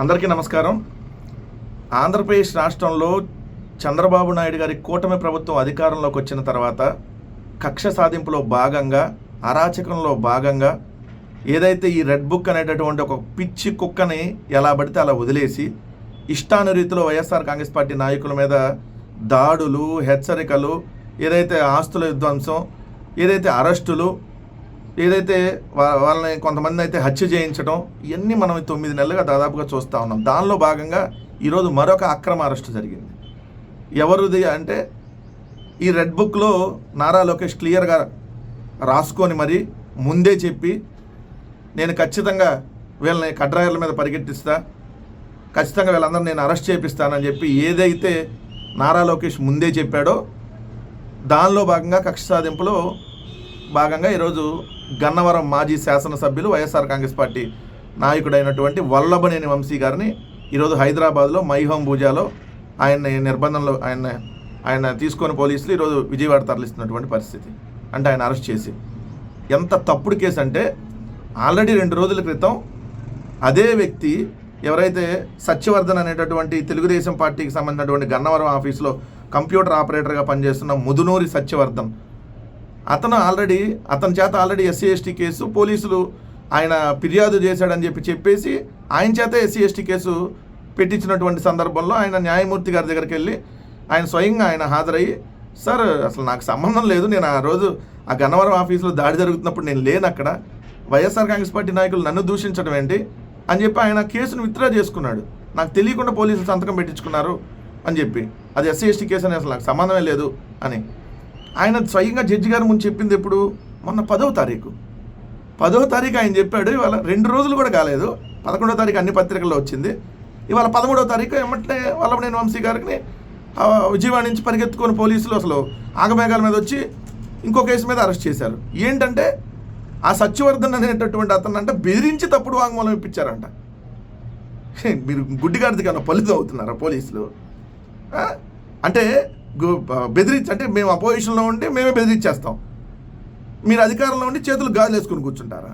అందరికీ నమస్కారం. ఆంధ్రప్రదేశ్ రాష్ట్రంలో చంద్రబాబు నాయుడు గారి కూటమి ప్రభుత్వం అధికారంలోకి వచ్చిన తర్వాత కక్ష సాధింపులో భాగంగా అరాచకంలో భాగంగా ఏదైతే ఈ రెడ్ బుక్ అనేటటువంటి ఒక పిచ్చి కుక్కని ఎలా పడితే అలా వదిలేసి ఇష్టానురీతిలో వైఎస్ఆర్ కాంగ్రెస్ పార్టీ నాయకుల మీద దాడులు హెచ్చరికలు ఏదైతే ఆస్తుల విధ్వంసం ఏదైతే అరెస్టులు ఏదైతే వా- వాళ్ళని కొంతమంది అయితే హత్య చేయించడం ఇవన్నీ మనం తొమ్మిది నెలలుగా దాదాపుగా చూస్తూ ఉన్నాం. దానిలో భాగంగా ఈరోజు మరొక అక్రమ అరెస్టు జరిగింది. ఎవరిది అంటే ఈ రెడ్ బుక్లో నారా లోకేష్ క్లియర్గా రాసుకొని మరి ముందే చెప్పి నేను ఖచ్చితంగా వీళ్ళని కడ్రాయర్ల మీద పరిగెట్టిస్తా ఖచ్చితంగా వీళ్ళందరూ నేను అరెస్ట్ చేపిస్తానని చెప్పి ఏదైతే నారా లోకేష్ ముందే చెప్పాడో దానిలో భాగంగా కక్ష సాధింపులో భాగంగా ఈరోజు గన్నవరం మాజీ శాసనసభ్యులు వైఎస్ఆర్ కాంగ్రెస్ పార్టీ నాయకుడైనటువంటి వల్లభనేని వంశీ గారిని ఈరోజు హైదరాబాద్లో మైహోం పూజాలో ఆయన నిర్బంధంలో ఆయన ఆయన తీసుకొని పోలీసులు ఈరోజు విజయవాడ తరలిస్తున్నటువంటి పరిస్థితి. అంటే ఆయన అరెస్ట్ చేసి. ఎంత తప్పుడు కేసు అంటే ఆల్రెడీ రెండు రోజుల క్రితం అదే వ్యక్తి ఎవరైతే సత్యవర్ధన్ అనేటటువంటి తెలుగుదేశం పార్టీకి సంబంధించినటువంటి గన్నవరం ఆఫీస్లో కంప్యూటర్ ఆపరేటర్గా పనిచేస్తున్న ముదునూరి సత్యవర్ధన్ అతను ఆల్రెడీ అతని చేత ఆల్రెడీ ఎస్సీ ఎస్టీ కేసు పోలీసులు ఆయన ఫిర్యాదు చేశాడని చెప్పి చెప్పేసి ఆయన చేత ఎస్సీ ఎస్టీ కేసు పెట్టించినటువంటి సందర్భంలో ఆయన న్యాయమూర్తి గారి దగ్గరికి వెళ్ళి ఆయన స్వయంగా ఆయన హాజరయ్యి సార్ అసలు నాకు సంబంధం లేదు. నేను ఆ రోజు ఆ గన్నవరం ఆఫీసులో దాడి జరుగుతున్నప్పుడు నేను లేను అక్కడ. వైఎస్ఆర్ కాంగ్రెస్ పార్టీ నాయకులు నన్ను దూషించడం ఏంటి? అని చెప్పి ఆయన కేసును విత్డ్రా చేసుకున్నాడు. నాకు తెలియకుండా పోలీసులు సంతకం పెట్టించుకున్నారు అని చెప్పి. అది ఎస్సీ ఎస్టీ కేసు అని అసలు నాకు సంబంధమే లేదు అని. ఆయన స్వయంగా జడ్జి గారి ముందు చెప్పింది ఎప్పుడు? మొన్న పదవ తారీఖు. పదవ తారీఖు ఆయన చెప్పాడు ఇవాళ రెండు రోజులు కూడా కాలేదు. పదకొండవ తారీఖు అన్ని పత్రికల్లో వచ్చింది. ఇవాళ పదమూడవ తారీఖు ఏమంటే వల్లభనేని వంశీ గారికి విజయవాడ నుంచి పరిగెత్తుకొని పోలీసులు అసలు ఆగమేఘాల మీద వచ్చి ఇంకో కేసు మీద అరెస్ట్ చేశారు. ఏంటంటే ఆ సత్యవర్ధన్ అనేటటువంటి అతను అంటే బెదిరించి తప్పుడు వాంగ్మూలం ఇప్పించారంట. మీరు గుడ్డిగాడిది కన్నా పలుదు అవుతున్నారా పోలీసులు? అంటే బెదిరించి అంటే మేము అపోజిషన్లో ఉండి మేమే బెదిరించేస్తాం. మీరు అధికారంలో ఉండి చేతులు గాజులు వేసుకుని కూర్చుంటారా?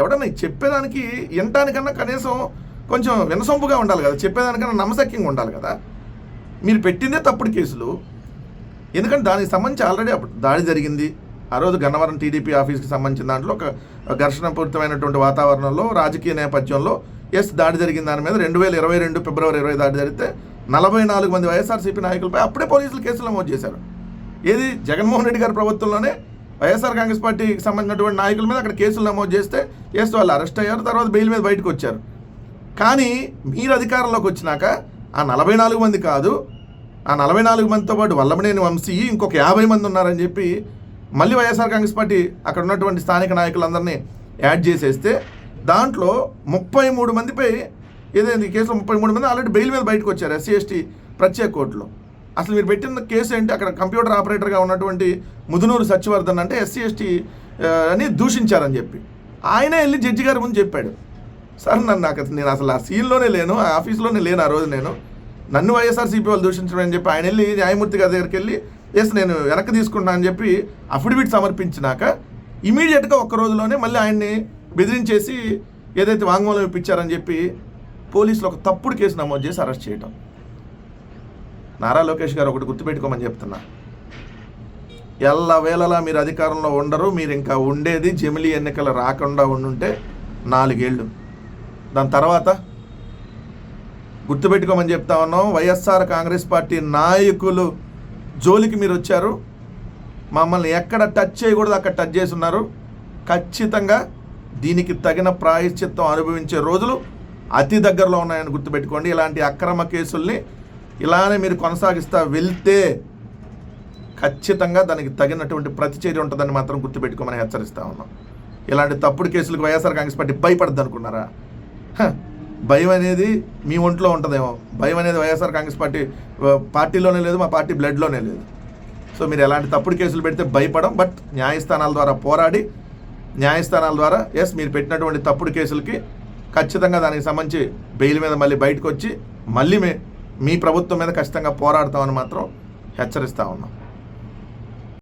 ఎవడన్నా చెప్పేదానికి వినటానికన్నా కనీసం కొంచెం వినసొంపుగా ఉండాలి కదా. చెప్పేదానికన్నా నమ్మశక్యంగా ఉండాలి కదా. మీరు పెట్టిందే తప్పుడు కేసులు. ఎందుకంటే దానికి సంబంధించి ఆల్రెడీ అప్పుడు దాడి జరిగింది. ఆ రోజు గన్నవరం టీడీపీ ఆఫీస్కి సంబంధించిన దాంట్లో ఒక ఘర్షణపూరితమైనటువంటి వాతావరణంలో రాజకీయ నేపథ్యంలో ఎస్ దాడి జరిగిన దాని మీద రెండు వేల ఇరవై రెండు ఫిబ్రవరి ఇరవై దాడి జరిగితే నలభై నాలుగు మంది వైఎస్ఆర్సీపీ నాయకులపై అప్పుడే పోలీసులు కేసులు నమోదు చేశారు. ఏది? జగన్మోహన్ రెడ్డి గారి ప్రభుత్వంలోనే వైఎస్ఆర్ కాంగ్రెస్ పార్టీకి సంబంధించినటువంటి నాయకుల మీద అక్కడ కేసులు నమోదు చేస్తే చేస్తే వాళ్ళు అరెస్ట్ అయ్యారు తర్వాత బెయిల్ మీద బయటకు వచ్చారు. కానీ మీరు అధికారంలోకి వచ్చినాక ఆ నలభై నాలుగు మంది కాదు ఆ నలభై నాలుగు మందితో పాటు వల్లభనేని వంశీ ఇంకొక యాభై మంది ఉన్నారని చెప్పి మళ్ళీ వైఎస్ఆర్ కాంగ్రెస్ పార్టీ అక్కడ ఉన్నటువంటి స్థానిక నాయకులందరినీ యాడ్ చేసేస్తే దాంట్లో ముప్పై మూడు మందిపై ఏదైంది? కేసులో ముప్పై మూడు మంది ఆల్రెడీ బెయిల్ మీద బయటకు వచ్చారు ఎస్సీ ఎస్టీ ప్రత్యేక కోర్టులో. అసలు మీరు పెట్టిన కేసు ఏంటి? అక్కడ కంప్యూటర్ ఆపరేటర్గా ఉన్నటువంటి ముదునూరు సత్యవర్ధన్ అంటే ఎస్సీ ఎస్టీ అని దూషించారని చెప్పి. ఆయనే వెళ్ళి జడ్జి గారి ముందు చెప్పాడు. సార్ నన్ను నాకు నేను అసలు ఆ సీన్లోనే లేను ఆ ఆఫీస్లోనే లేను ఆ రోజు నేను. నన్ను వైఎస్ఆర్సీపీ వాళ్ళు దూషించడం అని చెప్పి ఆయన వెళ్ళి న్యాయమూర్తి గారి దగ్గరికి వెళ్ళి ఎస్ నేను వెనక్కి తీసుకుంటాను అని చెప్పి అఫిడవిట్ సమర్పించినాక ఇమీడియట్గా ఒక్క రోజులోనే మళ్ళీ ఆయన్ని బెదిరించేసి ఏదైతే వాంగ్మూలం ఇప్పించారని చెప్పి పోలీసులు ఒక తప్పుడు కేసు నమోదు చేసి అరెస్ట్ చేయటం. నారా లోకేష్ గారు ఒకటి గుర్తుపెట్టుకోమని చెప్తున్నా. ఎల్లవేళలా మీరు అధికారంలో ఉండరు మీరు ఇంకా ఉండేది జమిలీ ఎన్నికలు రాకుండా ఉండుంటే నాలుగేళ్ళు. దాని తర్వాత గుర్తుపెట్టుకోమని చెప్తా ఉన్నాం వైఎస్ఆర్ కాంగ్రెస్ పార్టీ నాయకులు జోలికి మీరు వచ్చారు మమ్మల్ని ఎక్కడ టచ్ చేయకూడదు అక్కడ టచ్ చేసి ఉన్నారు. ఖచ్చితంగా దీనికి తగిన ప్రాయశ్చిత్తం అనుభవించే రోజులు అతి దగ్గరలో ఉన్నాయని గుర్తుపెట్టుకోండి. ఇలాంటి అక్రమ కేసుల్ని ఇలానే మీరు కొనసాగిస్తా వెళ్తే ఖచ్చితంగా దానికి తగినటువంటి ప్రతిచర్య ఉంటుందని మాత్రం గుర్తుపెట్టుకోమని హెచ్చరిస్తా ఉన్నాం. ఇలాంటి తప్పుడు కేసులకు వైఎస్ఆర్ కాంగ్రెస్ పార్టీ భయపడద్దు అనుకున్నారా భయం అనేది మీ ఒంట్లో ఉంటుందేమో. భయం అనేది వైఎస్ఆర్ కాంగ్రెస్ పార్టీ పార్టీలోనే లేదు మా పార్టీ బ్లడ్లోనే లేదు. సో మీరు ఎలాంటి తప్పుడు కేసులు పెడితే భయపడం బట్ న్యాయస్థానాల ద్వారా పోరాడి న్యాయస్థానాల ద్వారా ఎస్ మీరు పెట్టినటువంటి తప్పుడు కేసులకి ఖచ్చితంగా దానికి సంబంధించి బెయిల్ మీద మళ్ళీ బయటకు వచ్చి మళ్ళీ మే మీ ప్రభుత్వం మీద ఖచ్చితంగా పోరాడతామని మాత్రం హెచ్చరిస్తా ఉన్నాం.